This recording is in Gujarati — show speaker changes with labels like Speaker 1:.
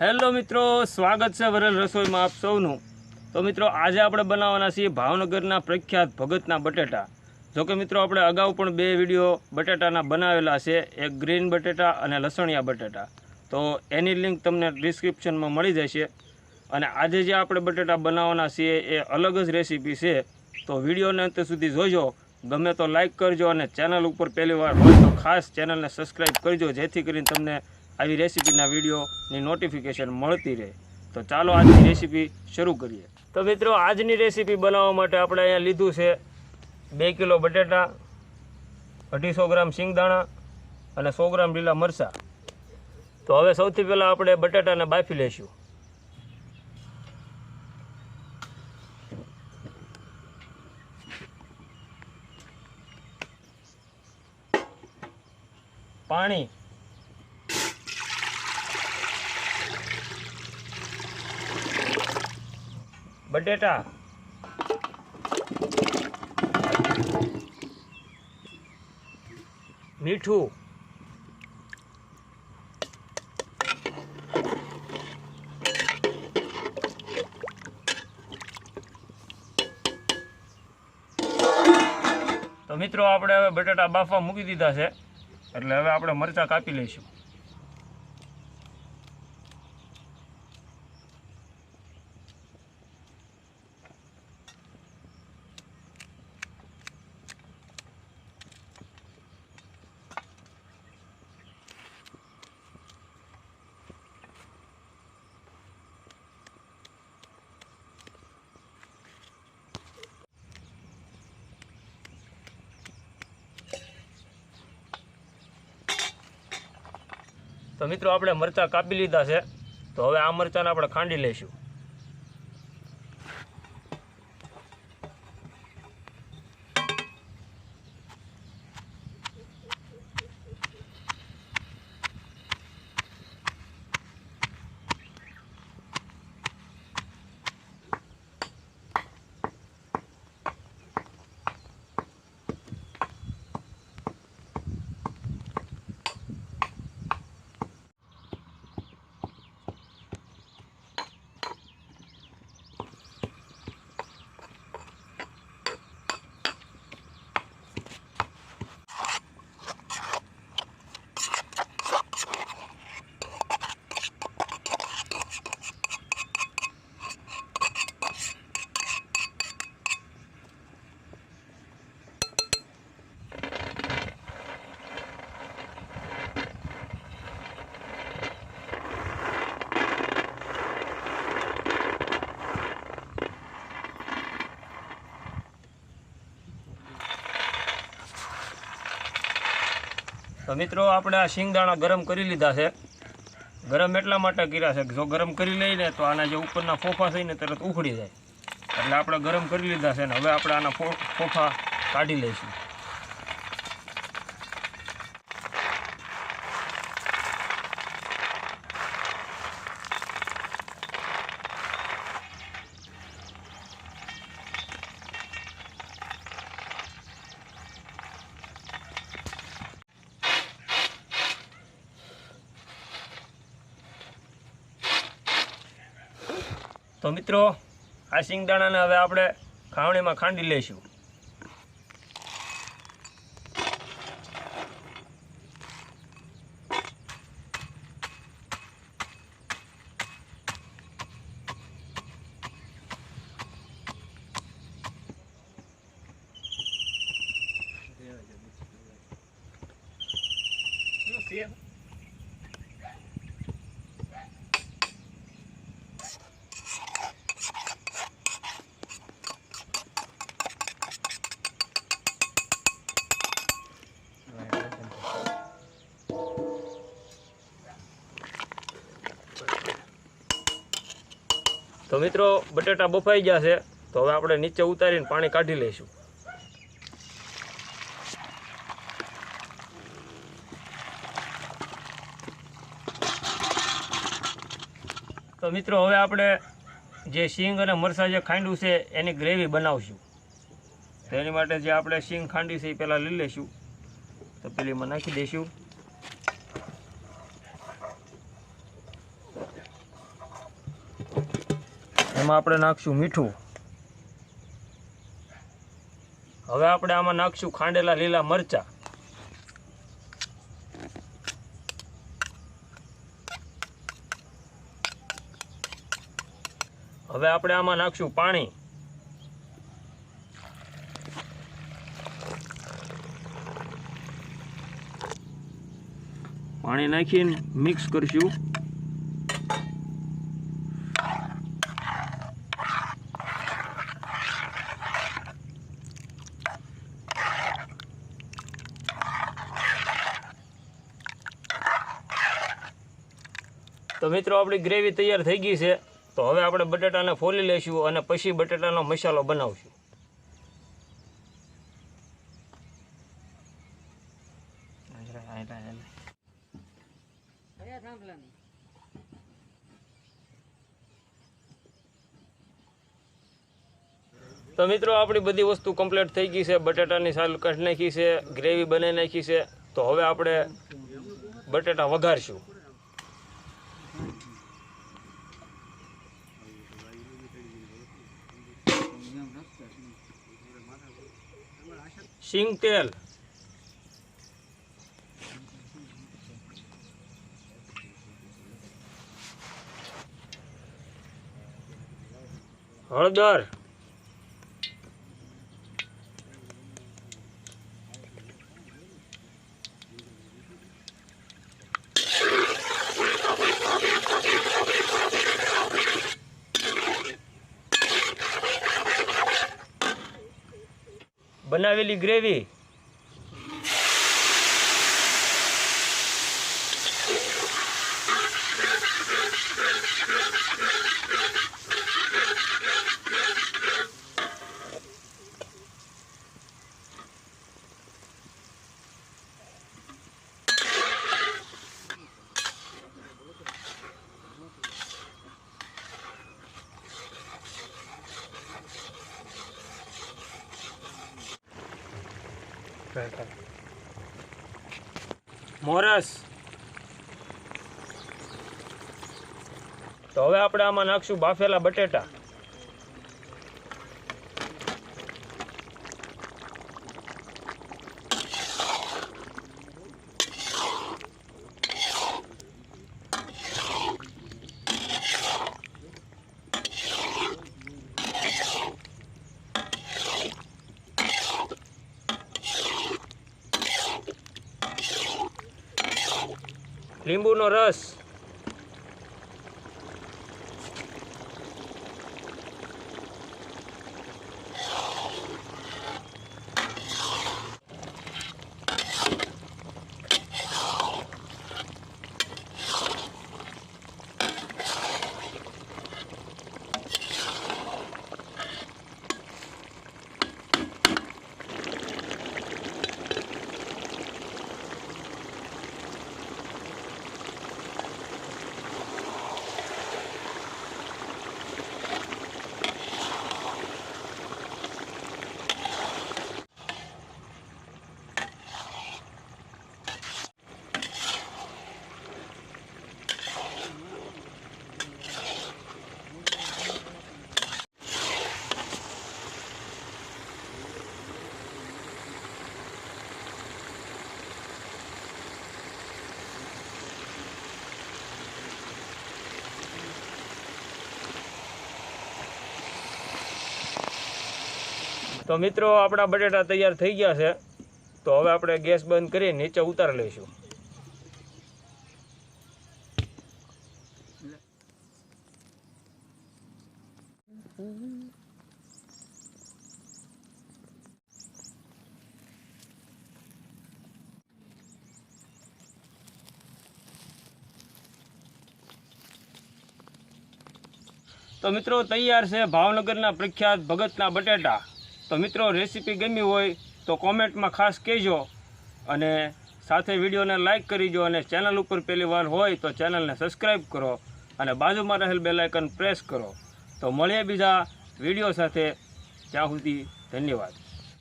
Speaker 1: હેલો મિત્રો, સ્વાગત છે વરલ રસોઈમાં આપ સૌનું. તો મિત્રો, આજે આપણે બનાવવાના છીએ ભાવનગરના પ્રખ્યાત ભગતના બટેટા. જોકે મિત્રો, આપણે અગાઉ પણ બે વીડિયો બટેટાના બનાવેલા છે, એક ગ્રીન બટેટા અને લસણિયા બટેટા. તો એની લિંક તમને ડિસ્ક્રિપ્શનમાં મળી જશે. અને આજે જે આપણે બટેટા બનાવવાના છીએ, એ અલગ જ રેસીપી છે. તો વિડીયોને અંત સુધી જોજો. ગમે તો લાઇક કરજો અને ચેનલ ઉપર પહેલી વાર હોય તો ખાસ ચેનલને સબસ્ક્રાઈબ કરજો, જેથી કરીને તમને આવી રેસીપીના વિડીયોની નોટિફિકેશન મળતી રહે. તો ચાલો આજની રેસીપી શરૂ કરીએ. તો મિત્રો, આજની રેસીપી બનાવવા માટે આપણે અહીંયા લીધું છે બે કિલો બટેટા, અઢીસો ગ્રામ સિંગદાણા અને સો ગ્રામ લીલા મરચાં. તો હવે સૌથી પહેલાં આપણે બટેટાને બાફી લઈશું. પાણી બટેટા. મીઠું. તો મિત્રો, આપણે હવે બટેટા બાફવા મૂકી દીધા છે. એટલે હવે આપણે મરચાં કાપી લઈશું. મિત્રો આપણે મરચાં કાપી લીધા છે. તો હવે આ મરચાંને આપણે ખાંડી લઈશું. તો મિત્રો, આપણે આ શિંગદાણા ગરમ કરી લીધા છે. ગરમ એટલા માટે કર્યા છે જો ગરમ કરી લઈને તો આના જે ઉપરના ફોફા થઈને તરત ઉખડી જાય. એટલે આપણે ગરમ કરી લીધા છે ને હવે આપણે આના ફોફા કાઢી લઈશું. તો મિત્રો આ શિંગદાણાને હવે આપણે ખાવણીમાં ખાંડી લઈશું. તો મિત્રો, બટેટા બફાઈ ગયા છે. તો હવે આપણે નીચે ઉતારીને પાણી કાઢી લઈશું. તો મિત્રો, હવે આપણે જે શીંગ અને મરસા જે ખાંડ્યું છે, એની ગ્રેવી બનાવશું. તો એની માટે જે આપણે શીંગ ખાંડી છે, એ પહેલાં લઈ લઈશું. તો પેલીમાં નાખી દઈશું. એમાં આપણે નાખશું મીઠું. હવે આપણે આમાં નાખશું ખાંડેલા લીલા મરચા. હવે આપણે આમાં નાખશું પાણી. પાણી નાખીને મિક્સ કરશું. તો મિત્રો, આપણી ગ્રેવી તૈયાર થઈ ગઈ છે. તો હવે આપણે બટાટાને ફોલી લઈશું અને પછી બટાટાનો મસાલો બનાવશું. તો મિત્રો, આપણી બધી વસ્તુ કમ્પ્લીટ થઈ ગઈ છે. બટાટાની સાલ કાઢી નાખી છે, ગ્રેવી બનાવી નાખી છે. તો હવે આપણે બટાટા વઘારશું. સિંગ તેલ. હળદર. બનાવેલી ગ્રેવી મોરસ. તો હવે આપણે આમાં નાખશું બાફેલા બટેટા. લીંબુનો રસ. તો મિત્રો, આપણા બટેટા તૈયાર થઈ ગયા છે. તો હવે આપણે ગેસ બંધ કરી નીચે ઉતારી લઈશું. તો મિત્રો, તૈયાર છે ભાવનગરના પ્રખ્યાત ભગતના બટેટા. તો મિત્રો રેસીપી ગમી હોય તો કોમેન્ટમાં ખાસ કહેજો અને સાથે વિડીયોને લાઇક કરીજો અને ચેનલ ઉપર પહેલી વાર હોય તો ચેનલને સબસ્ક્રાઈબ કરો અને બાજુમાં રહેલ બેલાઇકન પ્રેસ કરો. તો મળીએ બીજા વીડિયો સાથે. ત્યાં સુધી ધન્યવાદ.